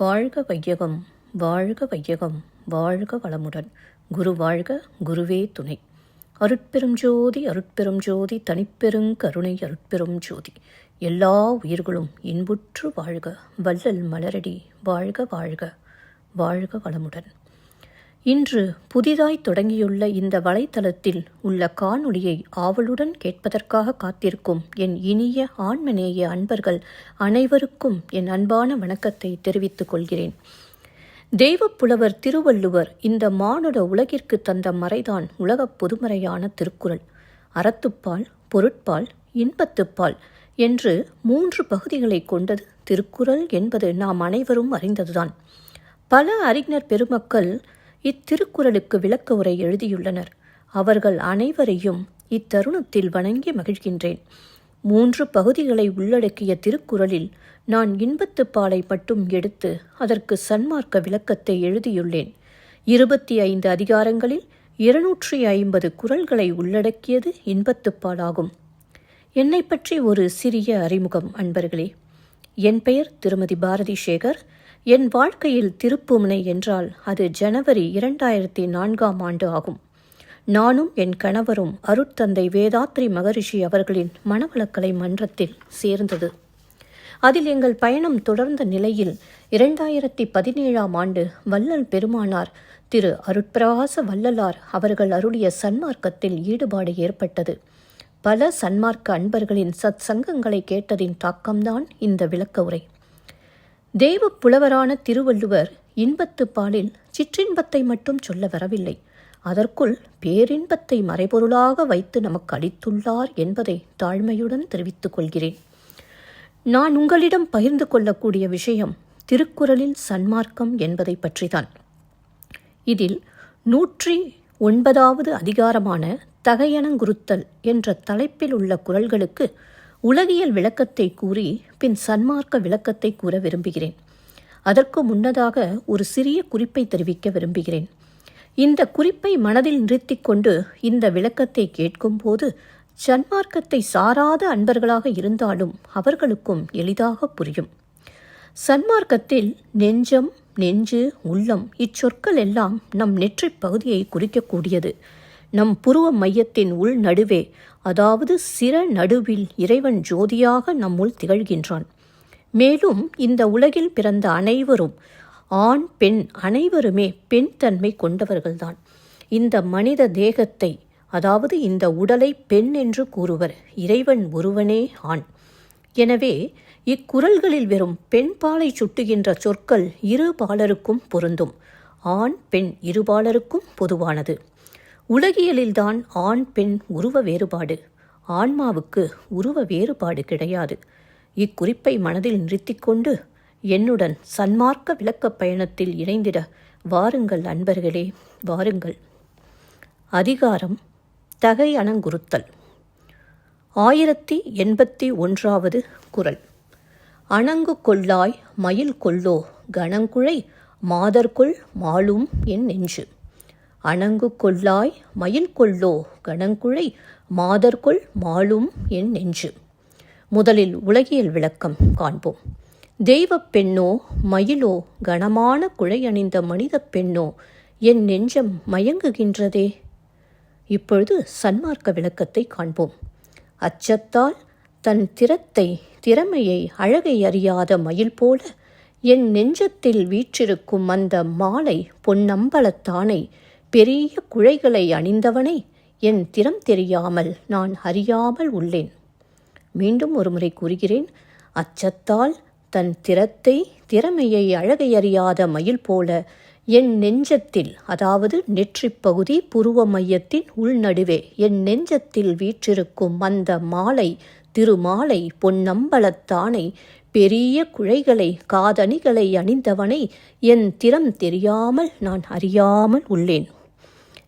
வாழ்க வையகம் வாழ்க வையகம் வாழ்க வளமுடன். குரு வாழ்க குருவே துணை. அருட்பெரும் ஜோதி அருட்பெரும் ஜோதி தனிப்பெருங் கருணை அருட்பெரும் ஜோதி. எல்லா உயிர்களும் இன்புற்று வாழ்க. வல்லல் மலரடி வாழ்க வாழ்க வாழ்க வளமுடன். இன்று புதிதாய் தொடங்கியுள்ள இந்த வலைத்தளத்தில் உள்ள காணொளியை ஆவலுடன் கேட்பதற்காக காத்திருக்கும் என் இனிய ஆண்மநேய அன்பர்கள் அனைவருக்கும் என் அன்பான வணக்கத்தை தெரிவித்துக் கொள்கிறேன். தெய்வப்புலவர் திருவள்ளுவர் இந்த மானுட உலகிற்கு தந்த மறைதான் உலகப் பொதுமறையான திருக்குறள். அறத்துப்பால் பொருட்பால் இன்பத்துப்பால் என்று மூன்று பகுதிகளை கொண்டது திருக்குறள் என்பது நாம் அனைவரும் அறிந்ததுதான். பல அறிஞர் பெருமக்கள் இத்திருக்குறளுக்கு விளக்க உரை எழுதியுள்ளனர். அவர்கள் அனைவரையும் இத்தருணத்தில் வணங்கி மகிழ்கின்றேன். மூன்று பகுதிகளை உள்ளடக்கிய திருக்குறளில் நான் இன்பத்து பாலை மட்டும் எடுத்து அதற்கு சன்மார்க்க விளக்கத்தை எழுதியுள்ளேன். இருபத்தி ஐந்து அதிகாரங்களில் இருநூற்றி ஐம்பது குரல்களை உள்ளடக்கியது இன்பத்துப்பாலாகும் என்னை பற்றி ஒரு சிறிய அறிமுகம் அன்பர்களே. என் பெயர் திருமதி பாரதி சேகர் என் வாழ்க்கையில் திருப்புமுனை என்றால் அது ஜனவரி இரண்டாயிரத்தி நான்காம் ஆண்டு ஆகும். நானும் என் கணவரும் அருட்தந்தை வேதாத்ரி மகரிஷி அவர்களின் மனவளக்கலை மன்றத்தில் சேர்ந்தது. அதில் எங்கள் பயணம் தொடர்ந்த நிலையில் இரண்டாயிரத்தி பதினேழாம் ஆண்டு வள்ளல் பெருமானார் திரு அருட்பிரகாச வள்ளலார் அவர்கள் அருளிய சன்மார்க்கத்தில் ஈடுபாடு ஏற்பட்டது. பல சன்மார்க்க அன்பர்களின் சத் சங்கங்களை கேட்டதின் தாக்கம்தான் இந்த விளக்க உரை. தேவ புலவரான திருவள்ளுவர் இன்பத்து பாலில் சிற்றின்பத்தை மட்டும் சொல்ல வரவில்லை. அதற்குள் பேரின்பத்தை மறைபொருளாக வைத்து நமக்கு அளித்துள்ளார் என்பதை தாழ்மையுடன் தெரிவித்துக் கொள்கிறேன். நான் உங்களிடம் பகிர்ந்து கொள்ளக்கூடிய விஷயம் திருக்குறளில் சன்மார்க்கம் என்பதை பற்றிதான். இதில் நூற்றி ஒன்பதாவது அதிகாரமான தகையணங்குறுத்தல் என்ற தலைப்பில் உள்ள குரல்களுக்கு உலகியல் விளக்கத்தை கூறி பின் சன்மார்க்க விளக்கத்தை கூற விரும்புகிறேன். அதற்கு முன்னதாக ஒரு சிறிய குறிப்பை தெரிவிக்க விரும்புகிறேன். இந்த குறிப்பை மனதில் நிறுத்திக் கொண்டு இந்த விளக்கத்தை கேட்கும்போது சன்மார்க்கத்தை சாராத அன்பர்களாக இருந்தாலும் அவர்களுக்கும் எளிதாக புரியும். சன்மார்க்கத்தில் நெஞ்சம் நெஞ்சு உள்ளம் இச்சொற்கள் எல்லாம் நம் நெற்றிப் பகுதியை குறிக்கக்கூடியது. நம் புருவ மையத்தின் உள் நடுவே அதாவது சிற நடுவில் இறைவன் ஜோதியாக நம்முள் திகழ்கின்றான். மேலும் இந்த உலகில் பிறந்த அனைவரும் ஆண் பெண் அனைவருமே பெண் தன்மை கொண்டவர்கள்தான். இந்த மனித தேகத்தை அதாவது இந்த உடலை பெண் என்று கூறுவர் இறைவன் ஒருவனே ஆண். எனவே இக்குரல்களில் வெறும் பெண் பாலை சுட்டுகின்ற சொற்கள் இரு பாலருக்கும் பொருந்தும். ஆண் பெண் இருபாலருக்கும் பொதுவானது. உலகியலில்தான் ஆண் பெண் உருவ வேறுபாடு. ஆன்மாவுக்கு உருவ வேறுபாடு கிடையாது. இக்குறிப்பை மனதில் நிறுத்திக்கொண்டு என்னுடன் சன்மார்க்க விளக்கப் பயணத்தில் இணைந்திட வாருங்கள் அன்பர்களே வாருங்கள். அதிகாரம் தகை அணங்குறுத்தல். ஆயிரத்தி எண்பத்தி ஒன்றாவது குரல். அணங்கு கொள்ளாய் மயில் கொள்ளோ கணங்குழை மாதர்கொள் மாளும் என் நெஞ்சு. அணங்கு கொள்ளாய் மயில் கொள்ளோ கணங்குழை மாதர்கொள் மாளும் என் நெஞ்சு. முதலில் உலகியல் விளக்கம் காண்போம். தெய்வப் பெண்ணோ மயிலோ கனமான குழை அணிந்த மனித பெண்ணோ என் நெஞ்சம் மயங்குகின்றதே? இப்பொழுது சன்மார்க்க விளக்கத்தை காண்போம். அச்சத்தால் தன் திறத்தை திறமையை அழகை அறியாத மயில் போல என் நெஞ்சத்தில் வீற்றிருக்கும் அந்த மாலை பொன்னம்பலத்தானை பெரிய குழைகளை அணிந்தவனை என் திறம் தெரியாமல் நான் அறியாமல் உள்ளேன். மீண்டும் ஒருமுறை கூறுகிறேன் அச்சத்தால் தன் திறத்தை திறமையை அழகையறியாத மயில் போல என் நெஞ்சத்தில் அதாவது நெற்றிப் பகுதி புருவ மையத்தின் உள்நடுவே என் நெஞ்சத்தில் வீற்றிருக்கும் அந்த மாலை திருமாலை பொன்னம்பலத்தானை பெரிய குழைகளை காதணிகளை அணிந்தவனை என் திறம் தெரியாமல் நான் அறியாமல் உள்ளேன்.